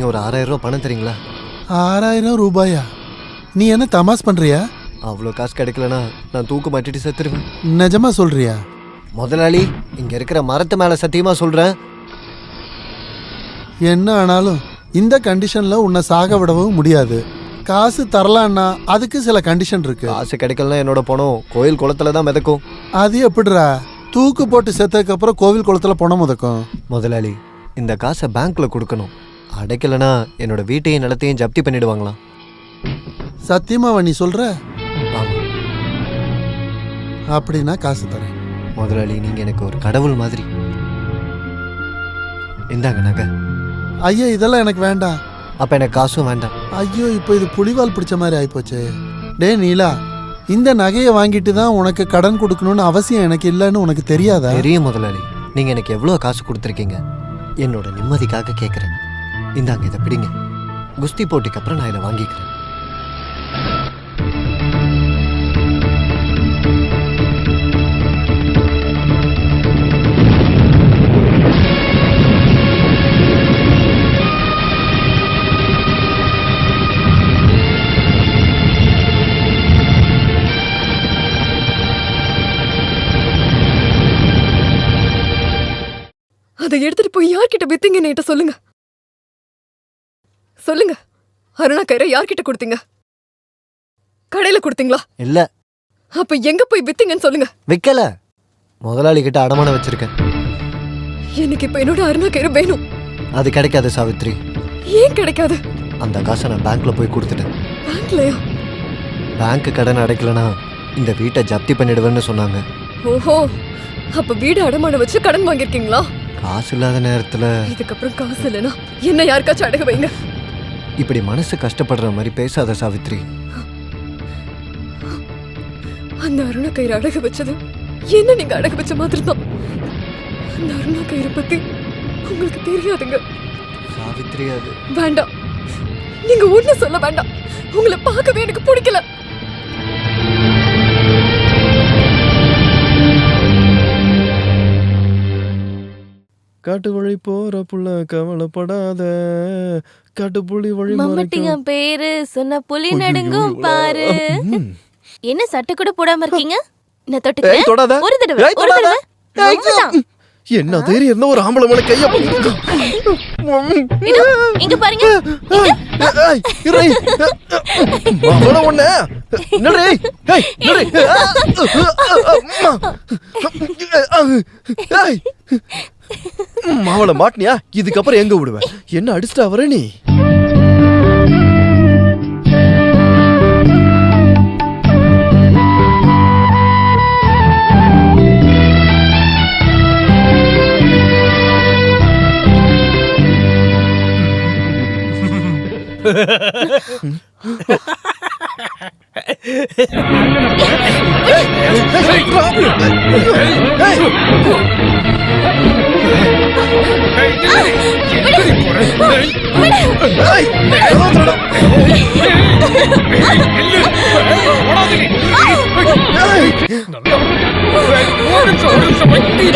வச்சுட்டு நீங்க ஒரு ஆறாயிரம் ரூபாய் பணம் தரீங்களா? ஆறாயிரம் ரூபாயா? நீ என்ன தமாஸ் பண்றியா? அவ்வளோ காசு கிடைக்கலனா நான் தூக்கு மாட்டிட்டு செத்துருவேன். நிஜமா சொல்றியா? முதலாளி இங்க இருக்கிற மரத்து மேல சத்தியமா சொல்றேன். என்ன ஆனாலும் இந்த கண்டிஷன்ல உன்னை சாக விடவும் முடியாது. காசு தரலான்னா அதுக்கு சில கண்டிஷன் இருக்கு. காசு கிடைக்கலனா என்னோட பணம் கோயில் குளத்துல தான் மிதக்கும். அது எப்படிடா? தூக்கு போட்டு செத்ததுக்கு அப்புறம் கோவில் குளத்துல பணம் முதக்கும். முதலாளி இந்த காசை பேங்க்ல கொடுக்கணும். அடைக்கலனா என்னோட வீட்டையும் நிலத்தையும் ஜப்தி பண்ணிடுவாங்களாம். சத்தியமாவா நீ சொல்ற? அப்படின்னா காசு தரேன். முதலாளி நீங்க எனக்கு ஒரு கடவுள் மாதிரி. இந்தாங்க நகை. ஐயா இதெல்லாம் எனக்கு வேண்டாம். அப்ப எனக்கு காசும் வேண்டாம். ஐயோ இப்போ இது புலிவால் பிடிச்ச மாதிரி ஆயிப்போச்சே. டே நீலா இந்த நகையை வாங்கிட்டு தான் உனக்கு கடன் கொடுக்கணும்னு அவசியம் எனக்கு இல்லைன்னு உனக்கு தெரியாதா? தெரியும் முதலாளி. நீங்க எனக்கு எவ்வளவு காசு கொடுத்துருக்கீங்க? என்னோட நிம்மதிக்காக கேட்குறேன் இந்தாங்க இதை பிடிங்க. குஸ்தி போட்டிக்கு அப்புறம் நான் இதை வாங்கிக்கிறேன். அதை எடுத்துட்டு போய் யார்கிட்ட வித்தீங்கன்னு என்கிட்ட சொல்லுங்க. சொல்லுங்க. அருணா கயிறை யார்கிட்ட கொடுத்தீங்க? கடையில கொடுத்தீங்களா? இல்ல. அப்ப எங்க போய் வித்தீங்கன்னு சொல்லுங்க. விற்கல முதலாளி கிட்ட அடமானம் வச்சிருக்கேன். எனக்கு இப்ப என்னோட அருணா கயிறு வேணும். அது கிடைக்காது சாவித்ரி. ஏன் கிடைக்காது? அந்த காசை நான் பேங்க்ல போய் கொடுத்துட்டேன். பேங்க்லயா பேங்க் கடன் அடைக்கலனா இந்த வீட்டை ஜப்தி பண்ணிடுவேன்னு சொன்னாங்க. ஓஹோ. அப்ப வீடு அடமானம் வச்சு கடன் வாங்கியிருக்கீங்களா? காசு இல்லாத நேரத்துல இதுக்கப்புறம் காசு இல்லைன்னா என்ன யாருக்காச்சும் அடகு வைங்க. இப்படி மனசு கஷ்டப்படுற மாதிரி பேசாத சாவித்ரி. அந்த அருணா கயிறு அடகு வச்சது என்ன நீங்க அடகு வச்ச மாதிரி தான் அந்த அருணா கயிறு பத்தி உங்களுக்கு தெரியாதுங்க. சாவித்ரி அது வேண்டாம். நீங்க ஒண்ணு சொல்ல வேண்டாம். உங்களை பார்க்கவே எனக்கு பிடிக்கல. காட்டு வழி போற புள்ள கவலைப்படாத. காட்டுப்புலி வழி மம்மட்டிங்க பேரு சொன்ன புலி நடுங்கும் பாரு. என்ன சட்டை கூட போடாம இருக்கீங்க? நான் ஏய், தொட்டுக்கிறேன் தொடாத. ஒரு தடவை ஒரு. தடவை. என்ன தைரியம் இருந்தா ஒரு ஆம்பளை மேல கைய இதோ, இங்க பாருங்க அவன மாவள மாட்டினியா இதுக்கப்புறம் எங்க விடுவேன் என்ன அடிச்சிட்டா வர நீ ഓടിച്ചു ഓടിച്ചു പറ്റി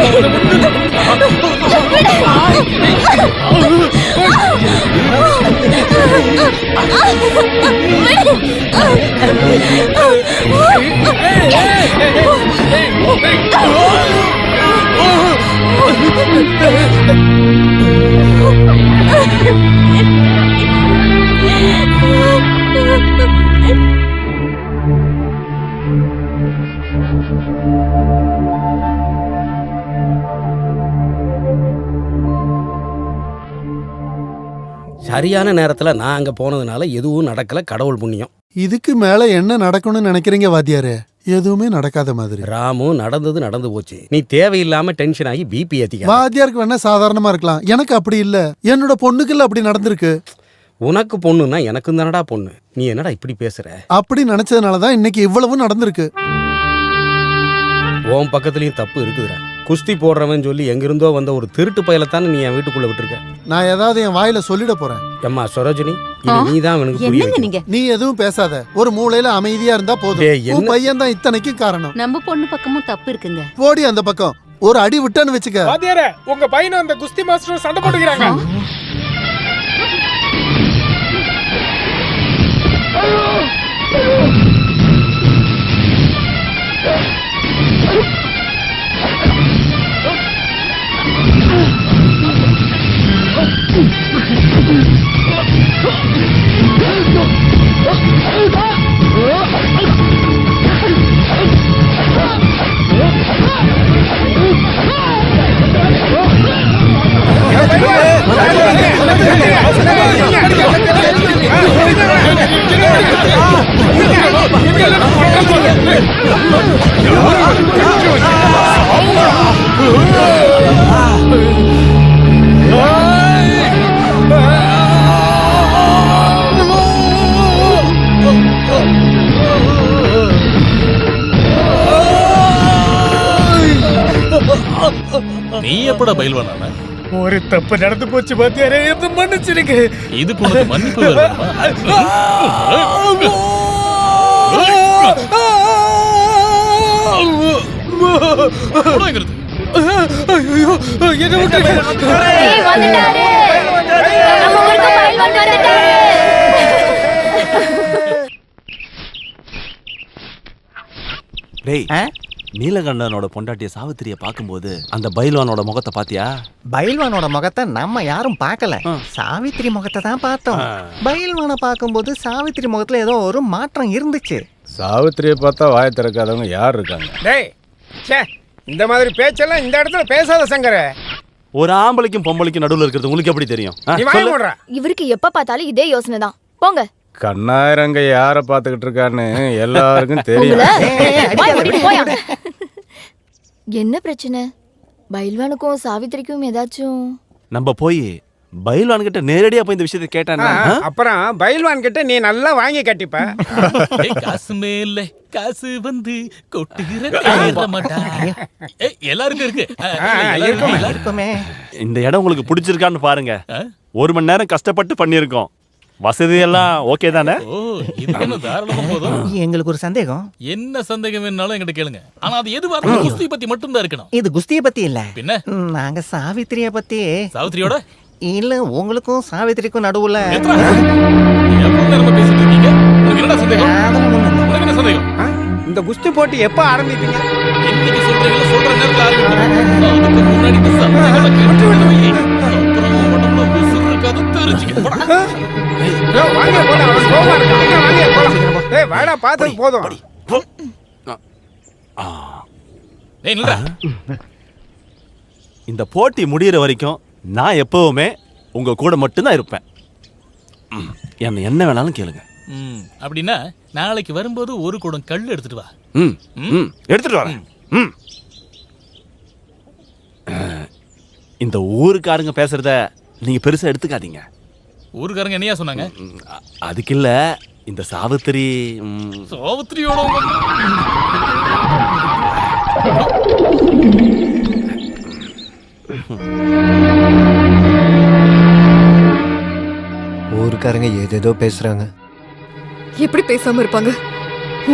சரியான நேரத்துல நான் அங்க போனதுனால எதுவும் நடக்கல. கடவுள் புண்ணியம். இதுக்கு மேல என்ன நடக்கணும்னு நினைக்கிறீங்க வாத்தியாரே? எதுவுமே நடக்காத மாதிரி. ராமு நடந்தது நடந்து போச்சு. நீ தேவையில்லாம டென்ஷன் ஆகி பிபி ஏத்திக்க. வாத்தியாருக்கு வேணா சாதாரணமா இருக்கலாம். எனக்கு அப்படி இல்ல. என்னோட பொண்ணுக்குள்ள அப்படி நடந்திருக்கு. உனக்கு பொண்ணுன்னா எனக்கும் தானடா பொண்ணு. நீ என்னடா இப்படி பேசுற? அப்படி நினைச்சதுனாலதான் இன்னைக்கு இவ்வளவு நடந்திருக்கு. உன் பக்கத்துலயும் தப்பு இருக்குதுடா. குஸ்தி போடுறவன் சொல்லி எங்கிருந்தோ வந்த ஒரு திருட்டு பயலத்தானே நீ என் வீட்டுக்குள்ள விட்டுருக்க? நான் ஏதாவது என் வாயில சொல்லிட போறேன். எம்மா சரோஜினி நீ தான் எனக்கு புரிய நீங்க? நீ எதுவும் பேசாத. ஒரு மூலையில அமைதியா இருந்தா டேய், போதும் என்ன- பையன் தான் இத்தனைக்கு காரணம். நம்ம பொண்ணு பக்கமும் தப்பு இருக்குங்க. போடி அந்த பக்கம். ஒரு அடி விட்டேன்னு வச்சுக்க. வாத்தியாரே உங்க பையனும் அந்த குஸ்தி மாஸ்டர் சண்டை போட்டுக்கிறாங்க. Yeah! நீ எப்படா பயில்வானா ஒரு தப்பு நடந்து போச்சு பாத்தியாரே எப்படி மன்னிச்சிருங்க இதுக்கு உனக்கு மன்னிப்பு வேணுமா? இங்கிருந்து. என்ன டேய் நீலகண்டனோட பொண்டாட்டிய சாவித்திரிய பார்க்கும்போது அந்த பைல்வானோட முகத்தை பாத்தியா பயில்வானோட முகத்தை நம்ம யாரும் பார்க்கல. சாவித்திரி முகத்தை தான் பார்த்தோம். ஆ. பயில்வானை பார்க்கும்போது சாவித்திரி முகத்துல ஏதோ ஒரு மாற்றம் இருந்துச்சு. சாவித்திரியை பார்த்தா வாய திறக்காதவங்க யார் இருக்காங்க? டேய் ச்சே இந்த மாதிரி பேச்செல்லாம் இந்த இடத்துல பேசாத சங்கர. ஒரு ஆம்பளைக்கும் பொம்பளைக்கும் நடுவுல இருக்கிறது உங்களுக்கு எப்படி தெரியும்? ஆ, நீ வாய சொல்லு. மூடுறா. இவருக்கு எப்ப பார்த்தாலும் இதே யோசனை தான். போங்க. கண்ணாயிரங்க யார பாத்துக்கிட்டு இருக்கான்னு எல்லாருக்கும் தெரியும். வாய் மூடிட்டு போயா என்ன பிரச்சனை? பயில்வானுக்கும் சாவித்திரிக்கும் ஏதாச்சும்? நம்ம போய் பைல்வான் கிட்ட நேரடியா போய் இந்த விஷயத்தை கேட்டானே? அப்புறம் பயில்வான் கிட்ட நீ நல்லா வாங்கி கட்டிப்ப. காசு மேல காசு வந்து கொட்டுகிற எல்லாருக்கும் இருக்கு. எல்லாருக்கும் இந்த இடம் உங்களுக்கு பிடிச்சிருக்கான்னு பாருங்க? ஒரு மணி நேரம் கஷ்டப்பட்டு பண்ணியிருக்கோம். வசதி எல்லாம் ஓகே தானே? ஓ இது என்ன தாராளமா போதும். எங்களுக்கு ஒரு சந்தேகம். என்ன சந்தேகம் வேணாலும் என்கிட்ட கேளுங்க. ஆனா அது எதுவா இருந்தாலும் குஸ்தி பத்தி மட்டும் தான் இருக்கணும். இது குஸ்திய பத்தி இல்ல. பின்ன? நாங்க சாவித்திரிய பத்தி. சாவித்திரியோட? இல்ல உங்களுக்கும் சாவித்திரிக்கும் நடுவுல. பேசிட்டு இருக்கீங்க? என்ன சந்தேகம்? என்ன சந்தேகம்? இந்த குஸ்தி போட்டி எப்ப ஆரம்பிப்பீங்க? என்னைக்கு சொல்றீங்களோ சொல்ற நேரத்துல ஆரம்பிக்கும் அதுக்கு முன்னாடி வாடா பார்த்தது போதும். இந்த போட்டி முடியிற வரைக்கும் நான் எப்பவுமே உங்க கூட மட்டும்தான் இருப்பேன். ம், என்ன என்ன வேணாலும் கேளுங்க. ம், அப்படின்னா நாளைக்கு வரும்போது ஒரு குடம் கல் எடுத்துட்டு வா. ம். எடுத்துட்டு வரேன். ம். இந்த ஊருக்காரங்க பேசுறத நீங்க பெருசா எடுத்துக்காதீங்க. ஊருக்காரங்க என்னையா சொன்னாங்க? அதுக்கு இல்ல இந்த சாவித்திரி ம், சாவித்திரியோட ஊருக்காரங்க ஏதேதோ பேசுறாங்க. எப்படி பேசாம இருப்பாங்க?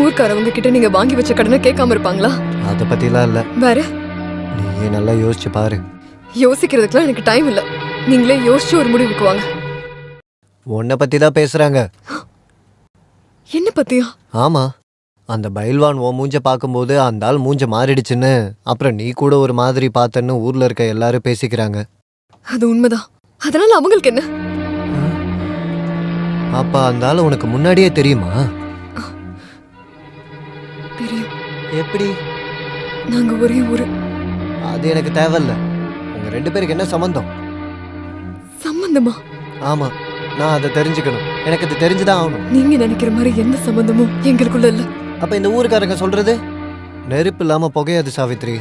ஊர்க்காரவங்க கிட்ட நீங்க வாங்கி வச்ச கடனை கேட்காம இருப்பாங்களா? அதை பத்திலாம் இல்ல. வேற? நீயே நல்லா யோசிச்சு பாரு. யோசிக்கிறதுக்குலாம் எனக்கு டைம் இல்ல. நீங்களே யோசிச்சு ஒரு முடிவுக்கு வாங்க. உன்னை பத்தி தான் பேசுறாங்க. என்ன பத்தியா? ஆமா அந்த பைல்வான் உன் மூஞ்ச பார்க்கும்போது அந்த ஆள் மூஞ்ச மாறிடுச்சுன்னு அப்புறம் நீ கூட ஒரு மாதிரி பார்த்தன்னு ஊர்ல இருக்க எல்லாரும் பேசிக்கிறாங்க. அது உண்மைதான் அதனால அவங்களுக்கு என்ன? அப்ப அந்த ஆள் உனக்கு முன்னாடியே தெரியுமா? தெரியும். எப்படி? நாங்க ஒரே ஊரு. அது எனக்கு தேவையில்ல. உங்க ரெண்டு பேருக்கு என்ன சம்பந்தம்? சம்பந்தமா? ஆமா. நான் அதை தெரிஞ்சுக்கணும். எனக்கு அது தெரிஞ்சுதான் ஆகணும். நீங்க நினைக்கிற மாதிரி எந்த சம்பந்தமும் எங்களுக்குள்ள இல்ல. அப்ப இந்த ஊருக்காரங்க சொல்றது? நெருப்பு இல்லாம புகையாது சாவித்ரி.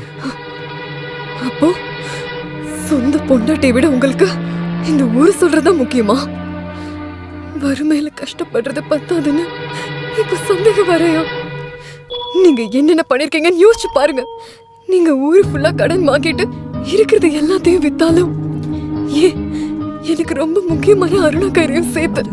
அப்போ சொந்த பொண்டாட்டியை விட உங்களுக்கு இந்த ஊரு சொல்றதா முக்கியமா? வறுமையில கஷ்டப்படுறது பத்தாதுன்னு இப்ப சந்தேகம் வரையா நீங்க என்னென்ன பண்ணிருக்கீங்கன்னு யோசிச்சு பாருங்க. நீங்க ஊரு ஃபுல்லா கடன் வாங்கிட்டு இருக்கிறது எல்லாத்தையும் வித்தாலும் ஏன் எனக்கு ரொம்ப முக்கியமான அருணா சேர்த்து.